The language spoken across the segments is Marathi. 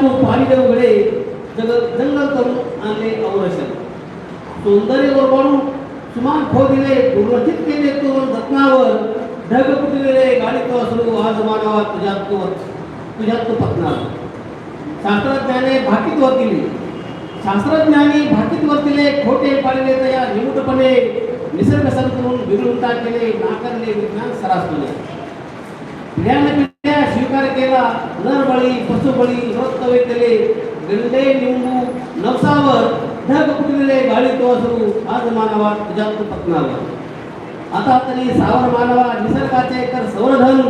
तू पाणी उघडे जग जंगल करून आणले अवरशन सौंदर्य ओरबाडून सुमान खो दिले दुर्लक्षित केले तो रत्नावर ढग कुटलेले गाडी असलो आज मानवा तुझ्यात तो तुझ्यात तो पत्नावर शास्त्रज्ञाने भाकीत वरतिले शास्त्रज्ञानी भाकीत वरतिले खोटे पाडले तया निमुटपणे निसर्ग संतरून बिघडून केले नाकारले विज्ञान सरास केले केला नरबळी पशुबळी रक्तवे केले गंडे निंबू नवसावर ढग कुटलेले गाडी तो असू आज मानवा तुझ्यात तो पत्नावर. आता तरी सावर मानवा निसर्गाचे कर संवर्धन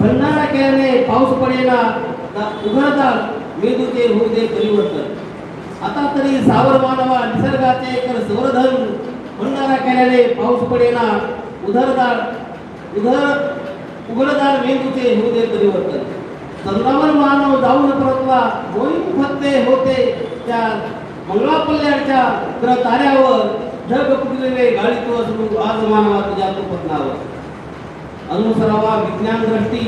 भंडारा केल्याने पाऊस पडेना उघडतात मेंदूचे होऊ दे परिवर्तन. आता तरी सावर मानवा निसर्गाचे कर संवर्धन भंडारा केल्याने पाऊस पडेना उधरदार उधर उघडदार मेंदूचे होऊ दे परिवर्तन. चंद्रावर मानव जाऊन परतला मोहीम फत्ते होते. त्या मंगळापल्ल्याच्या ग्र ताऱ्यावर ढग फुटलेले गाडी तो आज मानवा तुझ्या पत्नावर अनुसरावा विज्ञान दृष्टी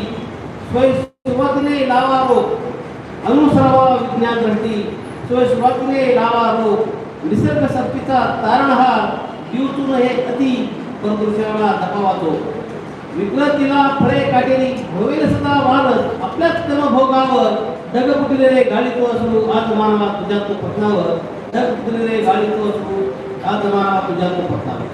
स्वयं सुरुवातीने लावा रोग. अनुसरावा विज्ञान दृष्टी स्वयं सुरुवातीने लावा रोग. निसर्ग शक्तीचा तारणहार दिवतून हे अति परदृश्याला दबावातो विकृतीला फळे काटेरी होईल सदा वाढत आपल्याच कर्मभोगावर डग फुटलेले गाडी तो असू आज मानवा तुझ्या तो पटनावर. डग फुटलेले गाडी तो असू आज मानवा तुझ्या तो पटनावर.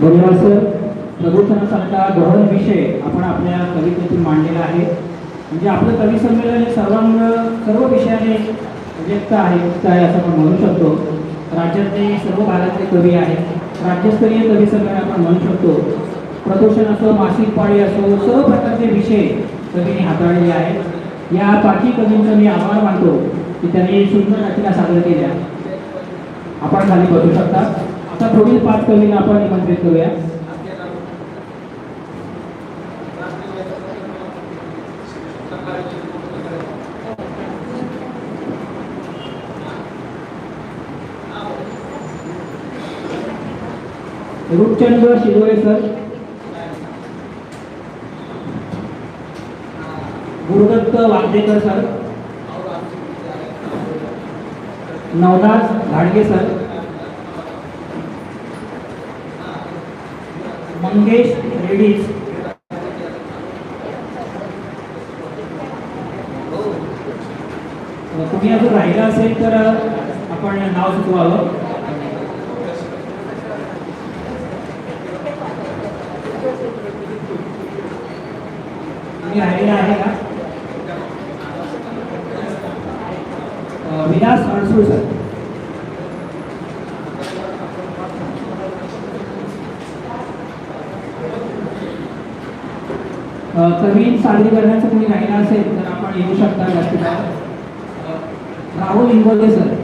धन्यवाद सर. प्रदूषणासारखा गहन विषय आपण आपल्या कवितेतून मांडलेला आहे. म्हणजे आपलं कवी संमेलन हे सर्वांग सर्व विषयाने व्यक्त आहे काय आहे असं आपण म्हणू शकतो. राज्यातले सर्व भागातले कवी आहेत. राज्यस्तरीय कवी संमेलन आपण म्हणू शकतो. प्रदूषण असो मासिक पाळी असो सर्व प्रकारचे विषय कवीने हाताळलेले आहेत. या पाठी कवींचं मी आभार मानतो की त्यांनी सुंदर रचना सादर केल्या. आपण खाली बसू शकता. आता पुढील पाच कवींना आपण निमंत्रित करूया. रूपचंद्र शिरोळे सर. गुरुदत्त वागदेकर सर. नवदास घाडगे सर. मंगेश रेडीज कोणी अजून राहिला असेल तर आपण नाव सुचवावं. तुम्ही राहिलेला आहे का? विलास अडसूळ सर. अ, कवी सादरीकरणाचं कोणी राहिलं असेल तर आपण येऊ शकता व्यासपीठावर अ, राहुल इंगोले सर.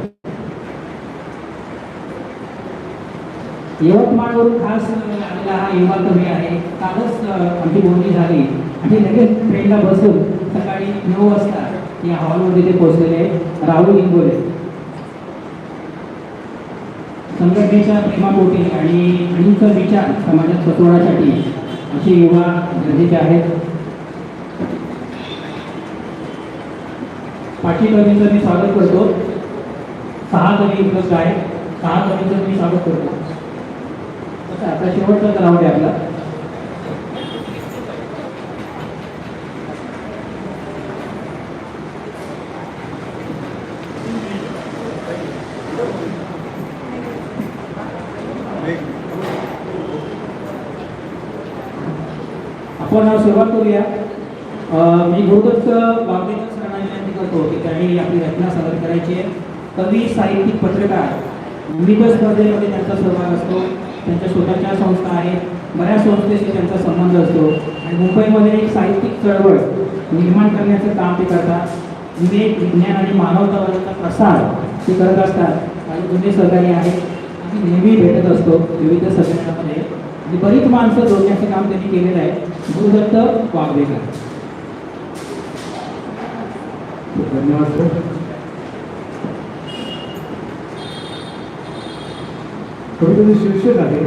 यवतमाळवरून खास आलेला हा युवा कवी आहे. कालच आमची बोलणी झाली. आणि लगेच ट्रेनला बसून सकाळी नऊ वाजता या हॉलमध्ये ते पोहोचलेले राहुल इंगोले. संघटनेच्या प्रेमापोटी आणि अहिंसक विचार समाजात पसरवण्यासाठी असे युवा गरजेचे आहेत. पाठी कवींचं मी स्वागत करतो. सहा कवी उपलब्ध आहे सहा कवींचं मी स्वागत करतो. कसं आता शेवटचा तर आहे आपला. आपण सुरुवात करूया. मी गुरुदत्त बाबतीत करतो की त्यांनी आपली रचना सादर करायची आहे. कवी साहित्यिक पत्रकार विविध स्पर्धेमध्ये त्यांचा सहभाग असतो. त्यांच्या स्वतःच्या संस्था आहेत. बऱ्याच संस्थेशी त्यांचा संबंध असतो. आणि मुंबईमध्ये एक साहित्यिक चळवळ निर्माण करण्याचं काम ते करतात. विवेक विज्ञान आणि मानवतावादाचा प्रसार ते करत असतात. आणि जुने सहकारी आहेत. आम्ही नेहमी भेटत असतो विविध संघटनांमध्ये आणि बरीच माणसं जोडण्याचं काम त्यांनी केलेलं आहे. गुरुदत्त वागवेकर धन्यवाद सर. कवितेचे शीर्षक आहे.